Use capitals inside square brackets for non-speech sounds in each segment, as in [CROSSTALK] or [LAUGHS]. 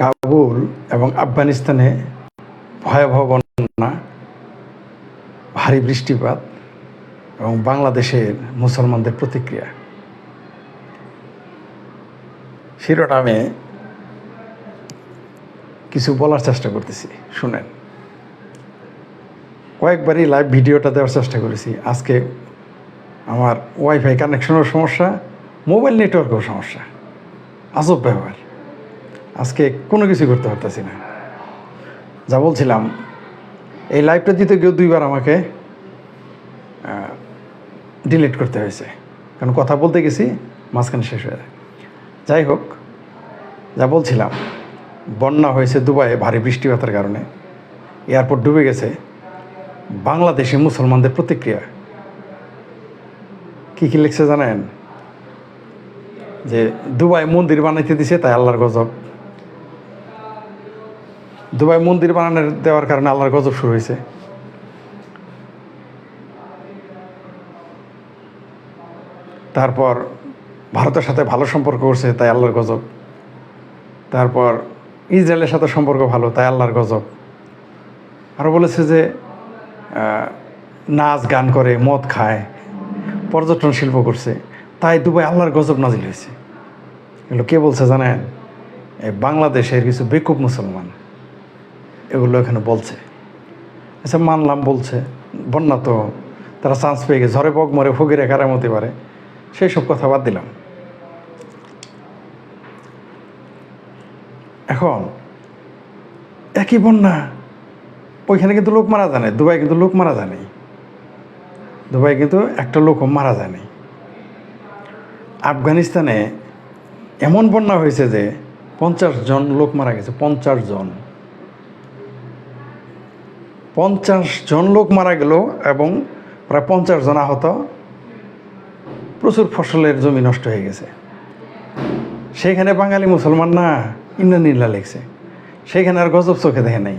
কাবুল এবং আফগানিস্তানে ভয়াবহ বন্যা, ভারী বৃষ্টিপাত এবং বাংলাদেশের মুসলমানদের প্রতিক্রিয়া। শিরোনামে কিছু বলার চেষ্টা করতেছি, শুনেন। কয়েকবারই লাইভ ভিডিওটা দেওয়ার চেষ্টা করেছি। আজকে আমার ওয়াইফাই কানেকশনের সমস্যা মোবাইল নেটওয়ার্কেও সমস্যা। আজব ব্যবহার আজকে কোনো কিছু করতে পারতেছি না। যা বলছিলাম, এই লাইভটা দিতে গিয়েও দুইবার আমাকে ডিলিট করতে হয়েছে। কারণ কথা বলতে গেছি, মাঝখানে শেষ হয়ে যায়। যাই হোক, যা বলছিলাম, বন্যা হয়েছে দুবাইয়ে, ভারী বৃষ্টিপাতের কারণে। এয়ারপোর্ট ডুবে গেছে। বাংলাদেশি মুসলমানদের প্রতিক্রিয়া। কী কী লিখছে জানেন? যে দুবাই মন্দির বানাইতে দিছে, তাই আল্লাহর গজব। দুবাই মন্দির বানানোর দেওয়ার কারণে আল্লাহর গজব শুরু হয়েছে। তারপর ভারতের সাথে ভালো সম্পর্ক করছে, তাই আল্লাহর গজব। তারপর ইসরায়েলের সাথে সম্পর্ক ভালো, তাই আল্লাহর গজব। আরও বলেছে যে নাচ, গান করে, মদ খায়, পর্যটন শিল্প করছে। তাই দুবাই আল্লাহর গজব নাজিল হয়েছে। এগুলো কে বলছে জানেন? বাংলাদেশের কিছু বেকুব মুসলমান। এগুলো এখানে বলছে। আচ্ছা মানলাম বলছে, বন্যা তো তারা চান্স পেয়ে গেছে। ঝড়ে বক মরে ফকিরে কারাম হতে পারে সেই সব কথা বাদ দিলাম। এখন, একই বন্যা, ওইখানে কিন্তু লোক মারা যায় না দুবাই কিন্তু লোক মারা নাই। দুবাই কিন্তু একটা লোকও মারা নাই। আফগানিস্তানে এমন বন্যা হয়েছে যে পঞ্চাশ জন লোক মারা গেছে, পঞ্চাশ জন। পঞ্চাশ জন লোক মারা গেল এবং প্রায় পঞ্চাশ জন আহত। প্রচুর ফসলের জমি নষ্ট হয়ে গেছে। সেইখানে বাঙালি মুসলমান না, ইন্না নীলা লেগছে সেইখানে আর গজব চোখে দেখে নাই।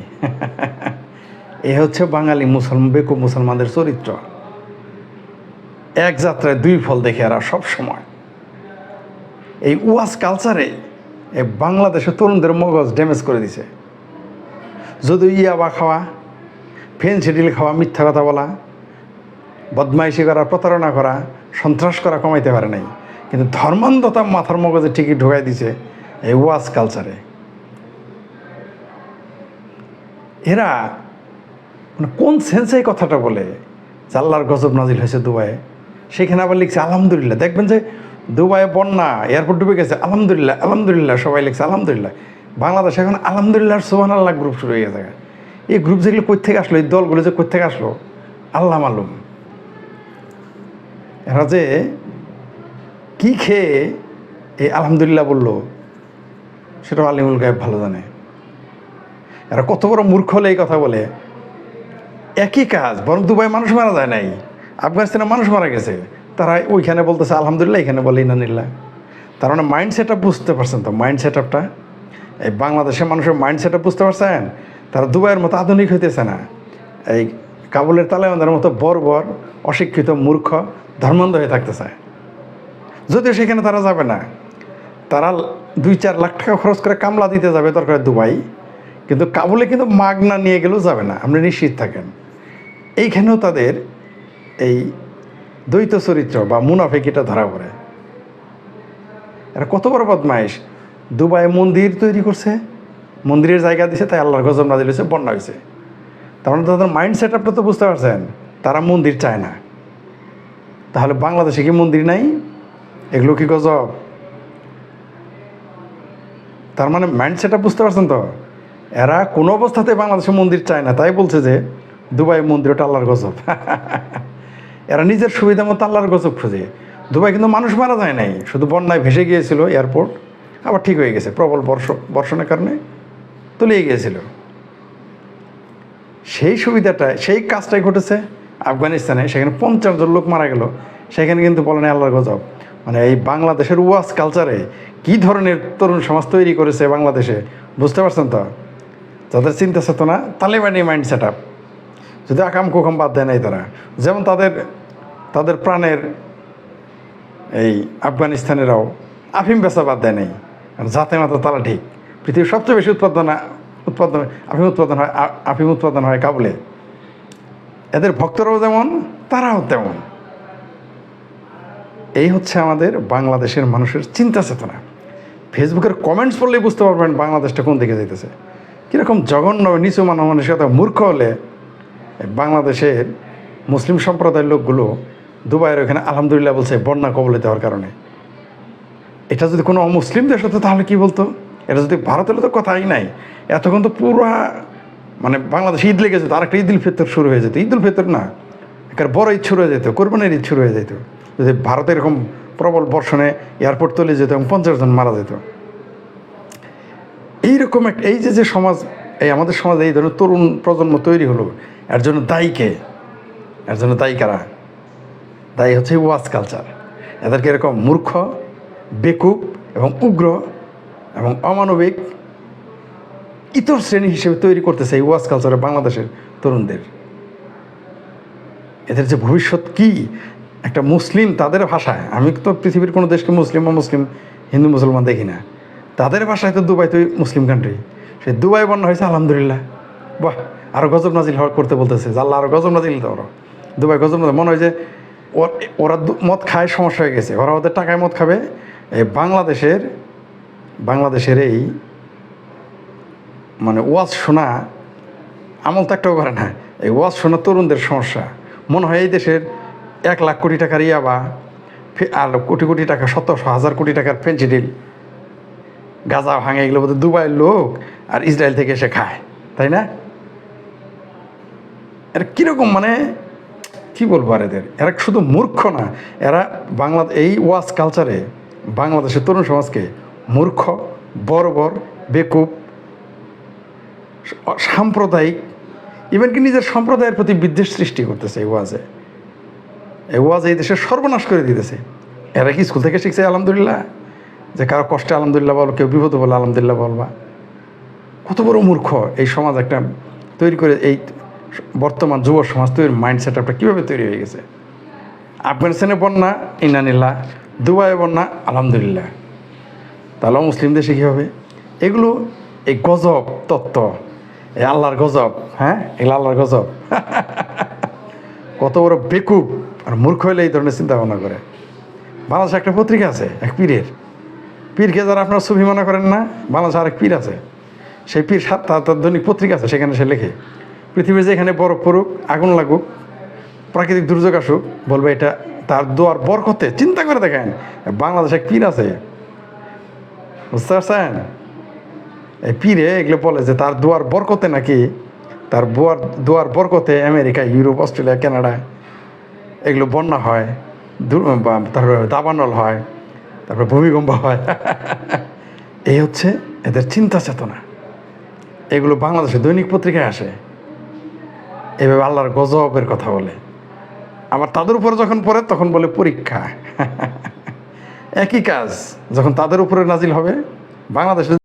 এ হচ্ছে বাঙালি মুসলমান বেকু মুসলমানদের চরিত্র। এক যাত্রায় দুই ফল দেখে এরা সব সময়। এই ওয়াজ কালচারে এই বাংলাদেশের তরুণদের মগজ ড্যামেজ করে দিছে। যদি ইয়াবা খাওয়া ফেন্সিডিল খাওয়া, মিথ্যা কথা বলা, বদমাইশি করা, প্রতারণা করা, সন্ত্রাস করা কমাইতে পারে নাই। কিন্তু ধর্মান্ধতা মাথার মগজে ঠিকই ঢোকাই দিছে এই ওয়াজ কালচারে। এরা মানে কোন সেন্সে কথাটা বলে যে আল্লাহর গজব নাজিল হয়েছে দুবাইয়ে? সেখানে আবার লিখছে, আলহামদুলিল্লাহ। দেখবেন যে দুবাইয়ে বন্যা, এয়ারপোর্ট ডুবে গেছে, আলহামদুলিল্লাহ আলহামদুলিল্লাহ। সবাই লিখছে, আলহামদুলিল্লাহ। বাংলাদেশ এখন আলহামদুলিল্লাহ সোহান আল্লাহ গ্রুপ শুরু হয়ে গেছে। এই গ্রুপ যেগুলো কই থেকে আসলো, এই দলগুলো যে কই থেকে আসলো, আল্লাহ মালুম। এরা যে কী খেয়ে এই আলহামদুলিল্লাহ বলল সেটা আলিমুল গায়েব ভালো জানে। এরা কত বড় মূর্খ হলে এই কথা বলে। একই কাজ, বরং দুবাই মানুষ মারা যায় নাই, আফগানিস্তানে মানুষ মারা গেছে। তারা ওইখানে বলতেছে, আলহামদুলিল্লাহ, এখানে বলে ইনানিল্লাহ তার মানে মাইন্ড সেট বুঝতে পারছেন তো মাইন্ড সেট আপটা এই বাংলাদেশের মানুষের মাইন্ড সেট বুঝতে পারছেন? তারা দুবাইয়ের মতো আধুনিক হইতেছে না। এই কাবুলের তালেবানদের মতো বর্বর, অশিক্ষিত, মূর্খ, ধর্মান্ধ হয়ে থাকতে চায় যদিও সেখানে তারা যাবে না। তারা দুই চার লাখ টাকা খরচ করে কামলা দিতে যাবে দরকার দুবাই। কিন্তু কাবুলে কিন্তু মাগনা নিয়ে গেলেও যাবে না। আপনি নিশ্চিত থাকেন। এইখানেও তাদের এই দ্বৈত চরিত্র বা মুনাফেকিটা ধরা পড়ে। এরা কত বড় বদমাইশ। দুবাই মন্দির তৈরি করছে। মন্দিরের জায়গা দিছে, তাই আল্লাহর গজব না দিলেছে বন্যা হয়েছে। তার মানে তাদের মাইন্ড সেট আপটা তো বুঝতে পারছেন, তারা মন্দির চায় না। তাহলে বাংলাদেশে কি মন্দির নাই? এগুলো কি গজব? তার মানে মাইন্ড সেট বুঝতে পারছেন তো? এরা কোনো অবস্থাতে বাংলাদেশে মন্দির চায় না, তাই বলছে যে দুবাই মন্দির ওটা আল্লাহর গজব। [LAUGHS] এরা নিজের সুবিধা মতো আল্লাহর গজব খুঁজে। দুবাই কিন্তু মানুষ মারা যায় নাই, শুধু বন্যায় ভেসে গিয়েছিল, এয়ারপোর্ট, আবার ঠিক হয়ে গেছে, প্রবল বর্ষ বর্ষণের কারণে। তলিয়ে গিয়েছিল। সেই সুবিধাটা সেই কাজটাই ঘটেছে আফগানিস্তানে। সেখানে পঞ্চাশ জন লোক মারা গেল। সেখানে কিন্তু বলেন আল্লাহর গজব। মানে এই বাংলাদেশের ওয়াজ কালচারে কি ধরনের তরুণ সমাজ তৈরি করেছে বাংলাদেশে, বুঝতে পারছেন তো? যাদের চিন্তা চেতনা, তালেবানি মাইন্ড সেট আপ যদি আকাম কুকাম বাদ দেয় নাই তারা। যেমন তাদের তাদের প্রাণের এই আফগানিস্তানেরাও আফিম বেচা বাদ দেয় নাই। আর জাতে মাতা তারা ঠিক। পৃথিবীর সবচেয়ে বেশি উৎপাদন উৎপাদন, আফিম উৎপাদন হয় আফিম উৎপাদন হয় কাবুলে। এদের ভক্তরাও যেমন, তারাও তেমন। এই হচ্ছে আমাদের বাংলাদেশের মানুষের চিন্তা চেতনা। ফেসবুকের কমেন্টস পড়লেই বুঝতে পারবেন বাংলাদেশটা কোন দিকে যাইতেছে। কীরকম জঘন্য, নিচু মানব মানসিকতা মূর্খ হলে বাংলাদেশের মুসলিম সম্প্রদায়ের লোকগুলো দুবাইয়ের ওখানে আলহামদুলিল্লাহ বলছে, বন্যা কবলিত হওয়ার কারণে। এটা যদি কোনো অমুসলিম দেশ হতো তাহলে কি বলতো? এটা যদি ভারত হলে তো কথাই নাই, এতক্ষণ তো পুরা মানে বাংলাদেশ ঈদ লেগে যেত, আরেকটা ঈদ উল ফিতর শুরু হয়ে যেত। ঈদ উল ফিতর না একটা বড় ঈদ শুরু হয়ে যেত, কোরবানির ঈদ শুরু হয়ে যেত। যদি ভারতে এরকম প্রবল বর্ষণে এয়ারপোর্ট তলে যেত এবং পঞ্চাশ জন মারা যেত। এইরকম একটা এই যে যে সমাজ, এই আমাদের সমাজে এই ধরনের তরুণ প্রজন্ম তৈরি হলো, এর জন্য দায়ী কে? এর জন্য দায়ী কারা? দায়ী হচ্ছে ওয়াজ কালচার। এদেরকে এরকম মূর্খ, বেকুব এবং উগ্র এবং অমানবিক ইতর শ্রেণি হিসেবে তৈরি করতেছে এই ওয়াজ কালচারে বাংলাদেশের তরুণদের। এদের যে ভবিষ্যৎ কি? একটা মুসলিম তাদের ভাষায়, আমি তো পৃথিবীর কোনো দেশকে মুসলিম বা মুসলিম, হিন্দু, মুসলমান দেখি না। তাদের ভাষায় তো দুবাই তো মুসলিম কান্ট্রি সেই দুবাই বন্যা হয়েছে, আলহামদুলিল্লাহ। বাহ আরও গজব নাজিল হওয়ার করতে বলতেছে আল্লাহ আরও গজব নাজিল পারো। দুবাই গজব নাজিল, মনে হয় যে ওর- মদ খায়, সমস্যা হয়ে গেছে। ওরা ওদের টাকায় মদ খাবে। এই বাংলাদেশের বাংলাদেশের এই মানে ওয়াজ শোনা আমল তো একটাও করে না। এই ওয়াজ শোনা তরুণদের সমস্যা। মনে হয় এই দেশের এক লাখ কোটি টাকার ইয়াবা আর কোটি কোটি টাকা শত হাজার কোটি টাকার ফেন্সিডিল গাজা ভাঙে এগুলো বোধহয় দুবাইয়ের লোক আর ইসরায়েল থেকে এসে খায়, তাই না? এরা কীরকম মানে কি বলব আর এদের? এরা শুধু মূর্খ না, এরা বাংলা এই ওয়াজ কালচারে বাংলাদেশের তরুণ সমাজকে মূর্খ, বর্বর, বেকুব, সাম্প্রদায়িক ইভেন কি নিজের সম্প্রদায়ের প্রতি বিদ্বেষ সৃষ্টি করতেছে এই ওয়াজে। এই ওয়াজ এই দেশের সর্বনাশ করে দিতেছে। এরা কি স্কুল থেকে শিখছে? আলহামদুলিল্লাহ। যে কারও কষ্টে আলহামদুলিল্লাহ বলো, কেউ বিপদ বলে, আলহামদুলিল্লাহ বলবা। কত বড় মূর্খ এই সমাজ একটা তৈরি করে, এই বর্তমান যুব সমাজ তৈরির মাইন্ড সেট আপটা কীভাবে তৈরি হয়ে গেছে? আফগানিস্তানে বন্যা ইনানিল্লা দুবাইয়ে বন্যা, আলহামদুলিল্লাহ। তাহলে মুসলিম দেশে কী হবে? এগুলো এই গজব তত্ত্ব। এই আল্লাহর গজব হ্যাঁ? এগুলো আল্লাহর গজব। কত বড় বেকুব আর মূর্খ হলে এই ধরনের চিন্তা ভাবনা করে। বাংলাদেশে একটা পত্রিকা আছে, এক পীরের। পীরকে যারা আপনার ছবি মনে করেন না, বাংলাদেশে আরেক পীর আছে। সেই পীর সাত তার দৈনিক পত্রিকা আছে, সেখানে সে লেখে। পৃথিবীর যেখানে বরফ পড়ুক, আগুন লাগুক, প্রাকৃতিক দুর্যোগ আসুক, বলবে এটা তার দোয়ার বরকতে। চিন্তা করে দেখেন, বাংলাদেশে পীর আছে বুঝতে পারছেন? এই পীরে এগুলো বলে যে তার দুয়ার বরকতে নাকি, তার বোয়ার দুয়ার বরকতে আমেরিকা, ইউরোপ, অস্ট্রেলিয়া, কানাডা এগুলো বন্যা হয় তারপরে দাবানল হয়, তারপরে ভূমিকম্প হয়। [LAUGHS] এই হচ্ছে এদের চিন্তা চেতনা। এগুলো বাংলাদেশে দৈনিক পত্রিকায় আসে। এভাবে আল্লাহর গজবের কথা বলে। আবার তাদের উপরে যখন পড়ে তখন বলে পরীক্ষা। [LAUGHS] একই কাজ যখন তাদের উপরে নাজিল হবে বাংলাদেশে